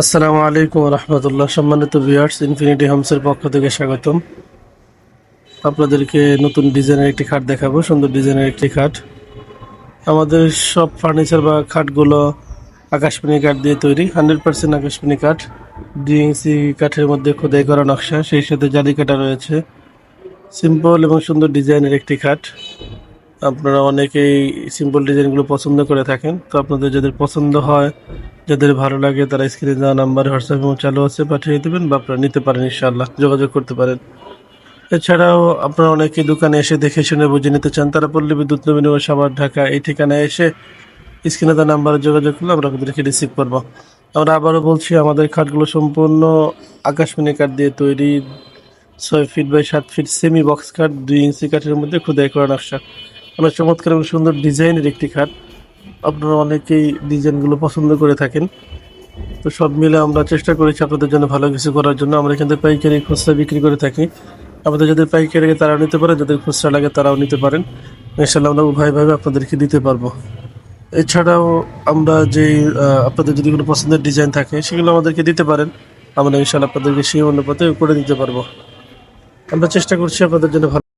আসসালামু আলাইকুম রহমতুল্লাহ। সম্মানিত ভিউয়ার্স ইনফিনিটি হোমসের পক্ষ থেকে স্বাগতম। আপনাদেরকে নতুন ডিজাইনের একটি খাট দেখাবো, সুন্দর ডিজাইনের একটি খাট। আমাদের সব ফার্নিচার বা খাটগুলো আকাশমণি কাঠ দিয়ে তৈরি হান্ড্রেড পার্সেন্ট আকাশমণি কাঠ। ডিএনসি কাঠের মধ্যে খোদাই করা নকশা, সেই সাথে জালি কাটা রয়েছে। সিম্পল এবং সুন্দর ডিজাইনের একটি খাট। আপনারা অনেকেই সিম্পল ডিজাইনগুলো পছন্দ করে থাকেন। তো আপনাদের যাদের পছন্দ হয়, যাদের ভালো লাগে, তারা স্ক্রিনে দেওয়া নাম্বার হোয়াটসঅ্যাপ এবং চালু আছে পাঠিয়ে দেবেন বা আপনারা নিতে পারেন ইনশাআল্লাহ, যোগাযোগ করতে পারেন। এছাড়াও আপনারা অনেকে দোকানে এসে দেখে শুনে বুঝে নিতে চান, তারা পল্লী বিদ্যুৎ নবীন ও সাভার ঢাকা এই ঠিকানায় এসে স্ক্রিনে দেওয়া নাম্বারে যোগাযোগ করলে আমরা আপনাদেরকে রিসিভ করব। আমরা আবারও বলছি, আমাদের খাটগুলো সম্পূর্ণ আকাশমণি কাঠ দিয়ে তৈরি, ছয় ফিট বাই সাত ফিট সেমি বক্স কাঠ, দুই ইঞ্চি কাঠের মধ্যে খোদাই করা নকশা। অনেক চমৎকার এবং সুন্দর ডিজাইনের একটি খাট। আপনারা অনেকেই ডিজাইনগুলো পছন্দ করে থাকেন। তো সব মিলে আমরা চেষ্টা করেছি আপনাদের জন্য ভালো কিছু করার জন্য। আমরা কিন্তু পাইকারি খুচরা বিক্রি করে থাকি। আমাদের যাদের পাইকারি লাগে তারাও নিতে পারেন, যাদের খুচরা লাগে তারাও নিতে পারেন। ইনশাল্লাহ আমরা উভয়ভাবে আপনাদেরকে দিতে পারব। এছাড়াও আমরা যে আপনাদের যদি কোনো পছন্দের ডিজাইন থাকে সেগুলো আমাদেরকে দিতে পারেন। আমরা ইনশাল্লাহ আপনাদেরকে সেই অনুপাতে করে দিতে পারব। আমরা চেষ্টা করছি আপনাদের জন্য ভালো